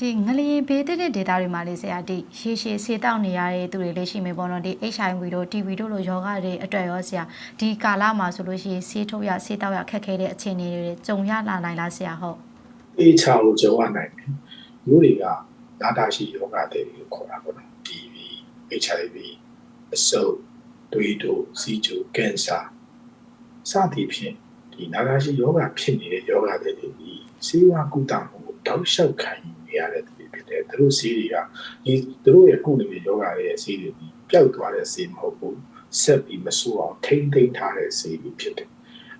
ဒီငလျင်ဘေးတဲ့တဲ့ဒေတာတွေမှာလေးဆရာဒီရေရှည်ဆေးတောက်နေရတဲ့သူတွေလည်းရှိမယ်ပေါ့နော်ဒီ HIV တို့ TB တို့လိုယောဂတွေအတွက်ရောဆရာဒီကာလမှာဆိုလို့ရှိရင်ဆေးထုတ်ရဆေးတောက်ရခက်ခဲတဲ့အခြေအနေတွေကြုံရလာနိုင်လားဆရာဟုတ်အေးချာကိုကြောရနိုင်တယ်လူတွေကနာတာရှိယောဂတဲ့ကိုခေါ်တာပေါ့နော် TB HIV အဆုပ်တွေးတို့စီချိုကင်ဆာစသည်ဖြင့်ဒီနာတာရှိယောဂဖြစ်နေတဲ့ယောဂတဲ့တွေဒီဆေးဝါးကုသမှုကိုတောက်လျှောက်ခံယူ နေရတဲ့သူတွေဖြစ်တယ်သူတို့ဆေးတွေကဒီသူတို့ရဲ့ကုနေတဲ့ယောဂရဲ့ဆေးတွေဒီပျောက်သွားတဲ့ဆေးမဟုတ်ဘူးဆက်ပြီးမဆိုးအောင်ထိမ့်သိမ့်ထားတဲ့ဆေးတွေဖြစ်တယ်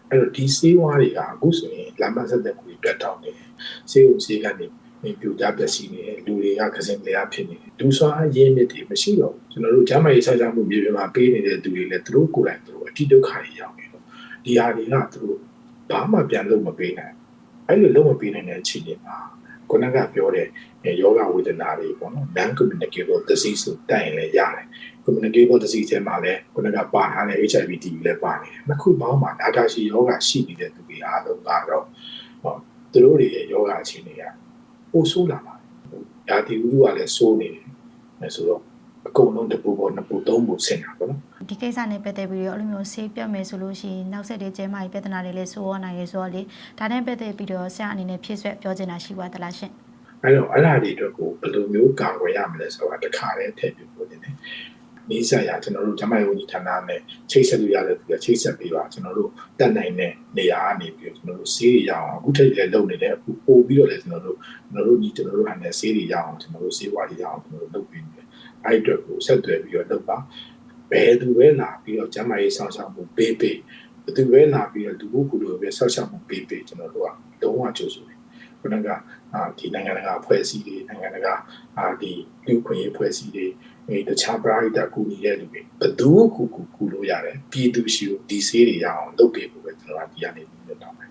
အဲ့တော့ဒီဆေးဝါးတွေကအခုဆိုရင်လမ်းမဆက်တဲ့ကိုပြတ်တောင်းနေတယ်ဆေးဥဆေးကနေနေပြူကြပျက်စီးနေတယ်လူတွေကကစင်လျာဖြစ်နေတယ်ဒူဆွာအရင်းမြစ်တွေမရှိတော့ဘူးကျွန်တော်တို့ဂျမ်းမာရေးဆက်ဆံမှုမြေပြင်မှာပေးနေတဲ့သူတွေလည်းသူတို့ကိုယ်တိုင်သူတို့အတိဒုက္ခတွေရောက်နေတော့ဒီဟာတွေကသူတို့ဘာမှပြန်လို့မပေးနိုင်အဲ့လိုလုံးမပေးနိုင်တဲ့အခြေအနေမှာ ခုနကပြောတဲ့ယောဂဝေဒနာတွေပေါ့နော် non communicable disease ဆိုတိုင်ရင်လည်းရတယ် communicable disease ထဲမှာလည်းခုနကပါထားတဲ့ HIV TB လည်းပါနေတယ်နှစ်ခုပေါင်းမှာနာတာရှိယောဂရှိနေတဲ့သူတွေအားလုံးကတော့ဟောသူတို့တွေရဲ့ယောဂအခြေအနေကပိုဆိုးလာပါတယ်။ဓာတိဥရုကလည်းဆိုးနေတယ်။အဲဆိုတော့ အကုန်လုံးတစ်ပူပေါ်နှစ်ပူသုံးပူဆင်တာပေါ့နော်ဒီကိစ္စနဲ့ပတ်သက်ပြီးတော့အဲ့လိုမျိုးဆေးပြတ်မယ်ဆိုလို့ရှိရင်နောက်ဆက်တဲ့ကျန်းမာရေးပြဿနာတွေလည်းဆိုးရနိုင်ရဆိုတော့လေဒါနဲ့ပတ်သက်ပြီးတော့ဆရာအနေနဲ့ဖြည့်ဆွက်ပြောချင်တာရှိပါသလားရှင်။အဲတော့အဲ့ဒါတွေအတွက်ကိုဘယ်လိုမျိုးကာကွယ်ရမလဲဆိုတာတစ်ခါတည်းထည့်ပြပို့နေတယ်။နေဆက်ရကျွန်တော်တို့ဂျမယဝန်ကြီးဌာနနဲ့ချိတ်ဆက်လို့ရတဲ့သူကချိတ်ဆက်ပေးပါကျွန်တော်တို့တက်နိုင်တဲ့နေရာကနေပြီးတော့ကျွန်တော်တို့ဆေးတွေရအောင်အခုထိတ်လည်းလုပ်နေတယ်အခုပို့ပြီးတော့လည်းကျွန်တော်တို့ကျွန်တော်တို့ညီကျွန်တော်တို့ဟန်တဲ့ဆေးတွေရအောင်ကျွန်တော်တို့ဆေးဝါးတွေရအောင်ကျွန်တော်တို့လုပ်ပေးနေတယ်။ အဲ့ဒီအတွက်ကိုဆက်သွယ်ပြီးတော့လုပ်ပါဘယ်သူပဲလာပြီးတော့ဂျမရေးဆောင်ဆောင်မှုပေးပေးဘယ်သူပဲလာပြီးတော့လူမှုကူလို့ပဲဆောက်ရှောက်မှုပေးပေးကျွန်တော်တို့ကလုံးဝကြိုးဆိုတယ်ခုနကအာဒီနိုင်ငံတကာအဖွဲ့အစည်းတွေနိုင်ငံတကာအာဒီလူခွင့်ရေးအဖွဲ့အစည်းတွေအဲတခြားပရိသတ်ကူညီတဲ့လူတွေဘယ်သူကူကူကူလို့ရတယ်ပြည်သူရှိကိုဒီဆေးတွေရအောင်လုပ်ပေးဖို့ပဲကျွန်တော်ကဒီကနေပြီးတော့တောင်းတယ်